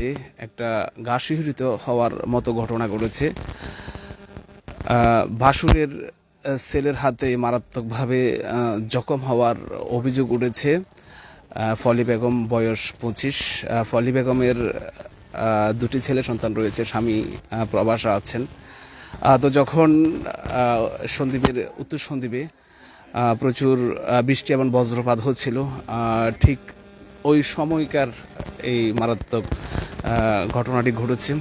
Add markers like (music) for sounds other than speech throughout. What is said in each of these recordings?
বাড়িতে একটা গা শিহরিত হওয়ার মতো ঘটনা ঘটেছে। ভাসুরের ছেলের হাতে মারাত্মকভাবে জখম হওয়ার অভিযোগ উঠেছে। ফলি বেগম বয়স পঁচিশ। ফলি বেগমের দুটি ছেলে সন্তান রয়েছে স্বামী প্রবাসে আছেন। তো যখন সন্দ্বীপের উত্তর সন্দ্বীপে আহ, প্রচুর বৃষ্টি এবং বজ্রপাত হচ্ছিল ঠিক ওই সময়কার এই মারাত্মক ঘটনাটি ঘটেছে।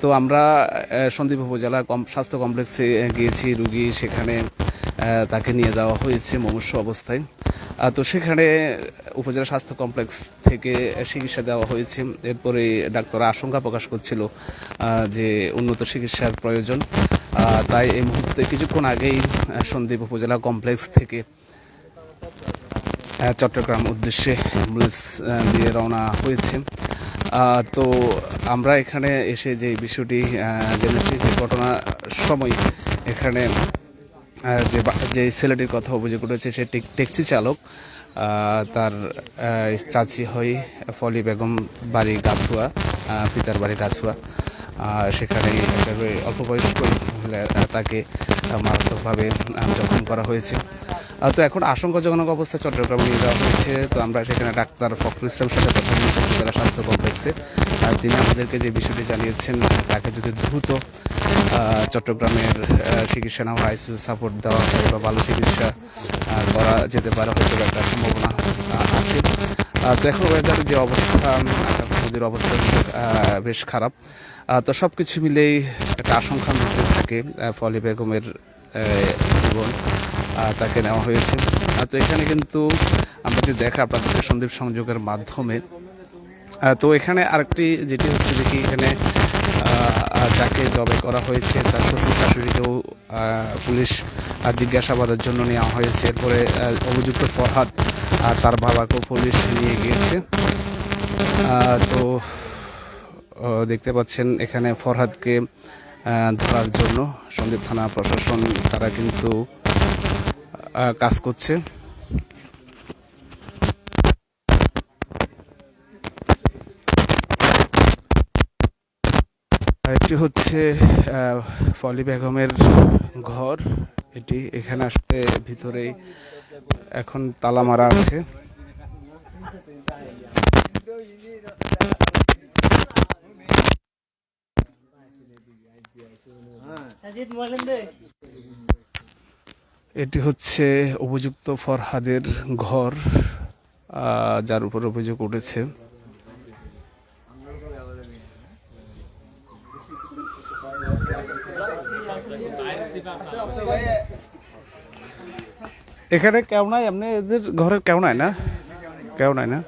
তো আমরা সন্দ্বীপ উপজেলা কম- স্বাস্থ্য কমপ্লেক্সে গিয়েছি রুগী সেখানে তাকে নিয়ে যাওয়া হয়েছে মুমূর্ষ অবস্থায়। তো সেখানে উপজেলা স্বাস্থ্য কমপ্লেক্স থেকে চিকিৎসা দেওয়া হয়েছে। এরপরে ডাক্তার আশঙ্কা প্রকাশ করছিল যে উন্নত চিকিৎসার প্রয়োজন। তাই এই মুহূর্তে কিছুক্ষণ আগেই আহ, সন্দ্বীপ উপজেলা কমপ্লেক্স থেকে চট্টগ্রাম উদ্দেশ্যে অ্যাম্বুলেন্স দিয়ে রওনা হয়েছে। তো আমরা এখানে এসে যে বিষয়টি জেনেছি যে ঘটনার সময় এখানে যে যে ছেলেটির কথা অভিযোগ উঠেছে, সে ট্যাক্সি চালক তার চাচি হয় ফলি বেগম বাড়ি গাছুয়া পিতার বাড়ি গাছুয়া। সেখানে অল্প বয়স্ক মহিলা তাকে মারাত্মকভাবে জখম করা হয়েছে। তো এখন আশঙ্কাজনক অবস্থায় চট্টগ্রামে নিয়ে যাওয়া হয়েছে। তো আমরা সেখানে ডাক্তার ফখরুল ইসলামের সাথে কথা বলেছি, জেলা স্বাস্থ্য কমপ্লেক্সে। আর তিনি আমাদেরকে যে বিষয়টি জানিয়েছেন, তাকে যদি দ্রুত চট্টগ্রামের চিকিৎসা নেওয়া আইসিইউ সাপোর্ট দেওয়া হয় বা ভালো চিকিৎসা করা যেতে পারে, হয়তো একটা সম্ভাবনা আছে। তো এখন ওয়েদার যে অবস্থা নদীর অবস্থা বেশ খারাপ। তো সব কিছু মিলেই একটা আশঙ্কার মধ্যে থাকে ফলি বেগমের জীবন। তাকে নেওয়া হয়েছে। তো এখানে কিন্তু আমরা যদি দেখা আপনাদের সন্দীপ সংযোগের মাধ্যমে তো এখানে আরেকটি যেটি হচ্ছে যে কি এখানে যাকে জবে করা হয়েছে, তার শ্বশুর শাশুড়িকেও পুলিশ জিজ্ঞাসাবাদের জন্য নেওয়া হয়েছে। এরপরে অভিযুক্ত ফরহাদ তার বাবাকেও পুলিশ নিয়ে গিয়েছে। তো দেখতে পাচ্ছেন এখানে ফরহাদকে ধরার জন্য সন্দীপ থানা প্রশাসন, তারা কিন্তু কাজ করছে। এটি হচ্ছে ফলি বেগমের ঘর। এটি এখানে আসলে ভিতরে এখন তালা মারা আছে। এটি হচ্ছে অভিযুক্ত ফরহাদের ঘর যার উপর অভিযোগ উঠেছে। এখানে কেউ নাই? এমনি এদের ঘরের কেউ নাই না? কেউ নাই না?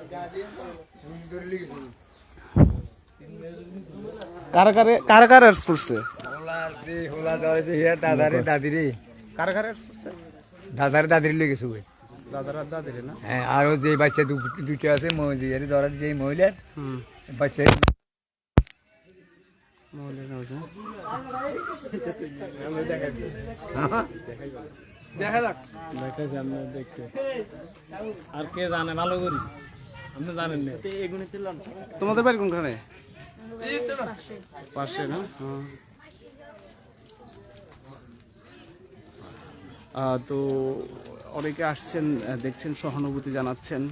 কারা কারে কারা কারা করছে হোলার যে হোলা ধরে যে হিয়া দাদারে দাদিরে। কারা কারা অ্যাডস করছে? দাদারে দাদিরে লেগে শুয়ে দাদারা দাদিরে না? হ্যাঁ আরও যে বাচ্চা দু- দুটো আছে মহিলা ধরা যে মহিলার হুম। বাচ্চা। মৌলিক দেখা যাক। দেখাইছে আপনি দেখছে। আর কে জানে ভালো করি। আপনি জানেন না। তোমাদের বাড়ি কোনখানে? পাশে না। হ্যাঁ। তো অনেকে আসছেন দেখছেন, সহানুভূতি জানাচ্ছেন।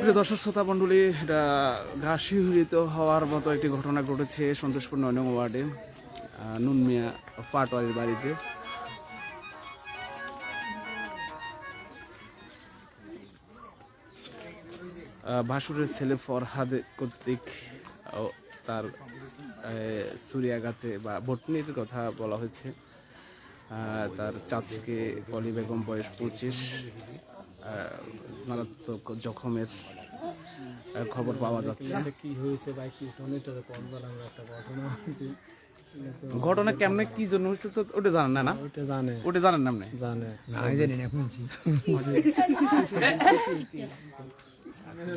প্রিয় দর্শক, শ্রোতা মণ্ডলী, এটা ঘাসিহরিত হওয়ার মতো একটি ঘটনা ঘটেছে সন্তোষপুর নয় ওয়ার্ডে নুনমিয়া পাটওয়ারির বাড়িতে। ভাসুরের ছেলে ফরহাদ কর্তৃক তার সুরিয়াঘাতে বা বটনির কথা বলা হয়েছে। তার চাচিকে পলি বেগম বয়স পঁচিশ। মারাত্মক জখমের খবর পাওয়া যাচ্ছে। কি হয়েছে ঘটনা হয়েছে। কেমনে কি জন্য হচ্ছে তো ওটা জানেন না না? ওইটা জানে। ওটা জানেন না আপনি? জানে। আমি জানি না শুনছি (laughs) (laughs) মানে